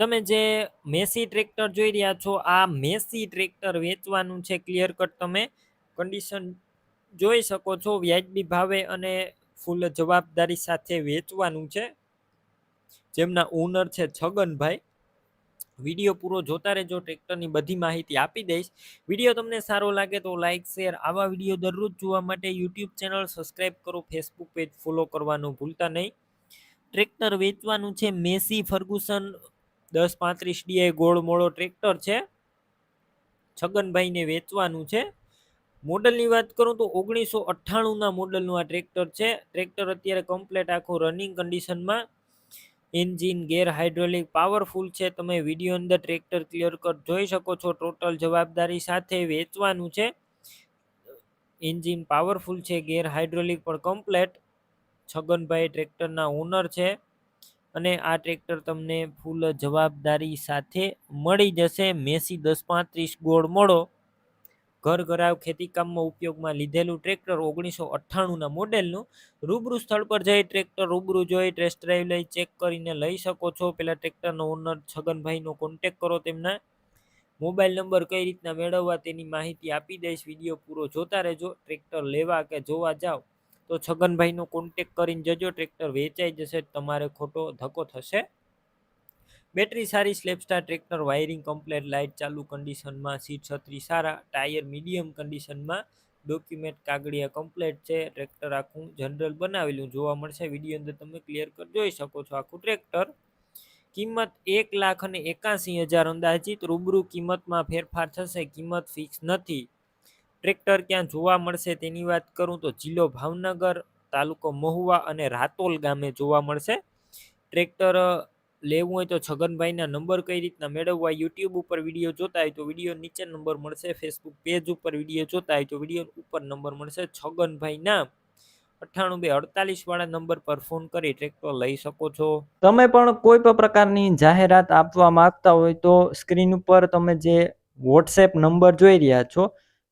તમે જે Massey tractor જોઈ રહ્યા છો, આ મેસી ટ્રેક્ટર વેચવાનું છે ક્લિયર કટ તમે કન્ડિશન જોઈ શકો છો, વ્યાજબી ભાવે અને ફૂલ જવાબદારી સાથે વેચવાનું છે. જેમના ઓનર છે છગનભાઈ. વીડિયો પૂરો જોતા રહેજો, ટ્રેક્ટરની બધી માહિતી આપી દઈશ. વીડિયો તમને સારો લાગે તો લાઇક શેર આવા વીડિયો દરરોજ જોવા માટે યુટ્યુબ ચેનલ સબસ્ક્રાઈબ કરો ફેસબુક પેજ ફોલો કરવાનું ભૂલતા નહીં. ટ્રેક્ટર વેચવાનું છે મેસી ફર્ગુસન દસ પાંત્રીસ ડીઆઈ ગોળ મોળો ટ્રેક્ટર છે. છગનભાઈને વેચવાનું છે. મોડલની વાત કરું તો ઓગણીસો અઠ્ઠાણુંના મોડલનું આ ટ્રેક્ટર છે. ટ્રેક્ટર અત્યારે કમ્પ્લેટ આખું રનિંગ કન્ડિશનમાં એન્જિન ગેર હાઇડ્રોલિક પાવરફુલ છે. તમે વીડિયો અંદર ટ્રેક્ટર ક્લિયર કટ જોઈ શકો છો. ટોટલ જવાબદારી સાથે વેચવાનું છે. એન્જિન પાવરફુલ છે, ગેર હાઇડ્રોલિક પણ કમ્પ્લેટ છગનભાઈ ટ્રેક્ટરના ઓનર છે. અને આ ટ્રેક્ટર તમને ફૂલ જવાબદારી સાથે મળી જશે. મેસી દસ પાંત્રીસ ગોળ મોડો. ઘર ઘરાવ ખેતીકામમાં ઉપયોગમાં લીધેલું ટ્રેક્ટર ઓગણીસો અઠ્ઠાણુંના મોડેલનું. રૂબરૂ સ્થળ પર જઈ ટ્રેક્ટર રૂબરૂ જોઈ ટેસ્ટ ડ્રાઈવ લઈ ચેક કરીને લઈ શકો છો. પહેલાં ટ્રેક્ટરનો ઓનર છગનભાઈનો કોન્ટેક કરો તેમના. મોબાઈલ નંબર કઈ રીતના મેળવવા તેની માહિતી આપી દઈશ. વીડિયો પૂરો જોતા રહેજો. ટ્રેક્ટર લેવા કે જોવા જાઓ તો છગનભાઈનો કોન્ટેક કરીને જજો ટ્રેક્ટર વેચાઈ જશે, તમારે ખોટો ધક્કો થશે. બેટરી સારી સ્લેપસ્ટાર ટ્રેક્ટર વાયરિંગ કમ્પ્લેટ લાઇટ ચાલુ કન્ડિશનમાં સીટ છત્રી સારા ટાયર મીડિયમ કન્ડિશનમાં ડોક્યુમેન્ટ કાગળિયા કમ્પ્લેટ છે ટ્રેક્ટર આખું જનરલ બનાવેલું જોવા મળશે. વીડિયો અંદર તમે ક્લિયર કર, જોઈ શકો છો આખું ટ્રેક્ટર કિંમત એક લાખ અને એકાસી હજાર અંદાજિત, રૂબરૂ કિંમતમાં ફેરફાર થશે, કિંમત ફિક્સ નથી. ટ્રેક્ટર ક્યાં જોવા મળશે તેની વાત કરું તો જિલ્લો ભાવનગર, તાલુકો મહુવા અને રાતોલ ગામે જોવા મળશે. ટ્રેક્ટર લેવું હોય તો છગનભાઈના નંબર કઈ રીતના મેળવવા યુટ્યુબ ઉપર વીડિયો જોતા હોય તો વીડિયો નીચે નંબર મળશે, ફેસબુક પેજ ઉપર વીડિયો જોતા હોય તો વીડિયો ઉપર નંબર મળશે. છગનભાઈના અઠ્ઠાણું બે અડતાલીસ વાળા નંબર પર ફોન કરી ટ્રેક્ટર લઈ શકો છો. તમે પણ કોઈ પણ પ્રકારની જાહેરાત આપવા માંગતા હોય તો સ્ક્રીન ઉપર તમે જે વોટ્સએપ નંબર જોઈ રહ્યા છો